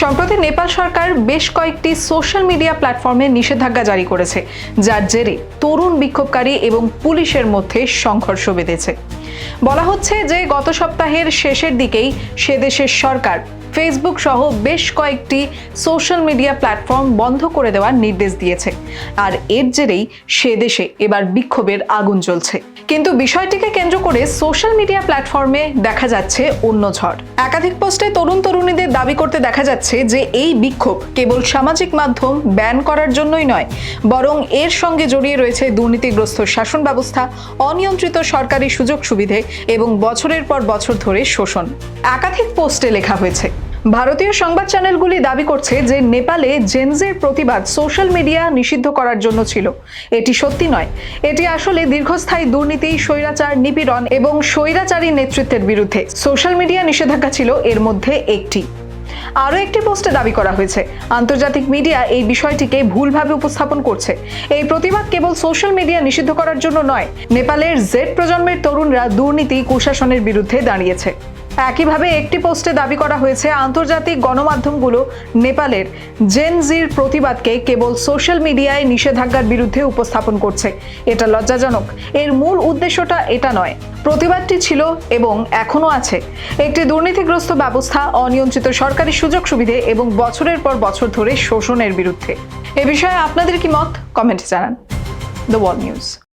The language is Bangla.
সম্প্রতি নেপাল সরকার বেশ কয়েকটি সোশ্যাল মিডিয়া প্ল্যাটফর্মে নিষেধাজ্ঞা জারি করেছে, যার জেরে তরুণ বিক্ষোভকারী এবং পুলিশের মধ্যে সংঘর্ষ বেঁধেছে। বলা হচ্ছে যে গত সপ্তাহের শেষের দিকেই সে দেশের সরকার ফেসবুক সহ বেশ কয়েকটি সোশ্যাল মিডিয়া প্ল্যাটফর্ম বন্ধ করে দেওয়ার নির্দেশ দিয়েছে। আর এর জেরেই সে দেশে এবার বিক্ষোভের আগুন জ্বলছে। কিন্তু বিষয়টিকে কেন্দ্র করে সোশ্যাল মিডিয়া প্ল্যাটফর্মে দেখা যাচ্ছে অন্য ঝড়। একাধিক পোস্টে তরুণ তরুণীদের দাবি করতে দেখা যাচ্ছে যে এই বিক্ষোভ কেবল সামাজিক মাধ্যম ব্যান করার জন্যই নয়, বরং এর সঙ্গে জড়িয়ে রয়েছে দুর্নীতিগ্রস্ত শাসন ব্যবস্থা, অনিয়ন্ত্রিত সরকারি সুযোগ সুবিধে এবং বছরের পর বছর ধরে শোষণ। একাধিক পোস্টে লেখা হয়েছে ভারতীয় সংবাদ চ্যানেলগুলি দাবি করছে যে নেপালে জেনজের প্রতিবাদ সোশ্যাল মিডিয়া নিষিদ্ধ করার জন্য ছিল। এটি সত্যি নয়। এটি আসলে দীর্ঘস্থায়ী দুর্নীতি, স্বৈরাচার, নিপীড়ন এবং স্বৈরাচারী নেতৃত্বের বিরুদ্ধে। সোশ্যাল মিডিয়া নিষেধাজ্ঞা ছিল এর মধ্যে একটি। আরও একটি পোস্টে দাবি করা হয়েছে, আন্তর্জাতিক মিডিয়া এই বিষয়টিকে ভুলভাবে উপস্থাপন করছে। এই প্রতিবাদ কেবল সোশ্যাল মিডিয়া নিষিদ্ধ করার জন্য নয়, নেপালের জেড প্রজন্মের তরুণরা দুর্নীতি, কুশাসনের বিরুদ্ধে দাঁড়িয়েছে। একইভাবে একটি পোস্টে দাবি করা হয়েছে, আন্তর্জাতিক গণমাধ্যমগুলো নেপালের জেনজির প্রতিবাদকে কেবল সোশ্যাল মিডিয়ায় নিষেধাজ্ঞার বিরুদ্ধে উপস্থাপন করছে। এটা লজ্জাজনক। এর মূল উদ্দেশ্যটা এটা নয়। প্রতিবাদটি ছিল এবং এখনও আছে। একটি দুর্নীতিগ্রস্ত ব্যবস্থা, অনিয়ন্ত্রিত সরকারি সুযোগ সুবিধে এবং বছরের পর বছর ধরে শোষণের বিরুদ্ধে। এ বিষয়ে আপনাদের কি মত? কমেন্টে জানান। The wall news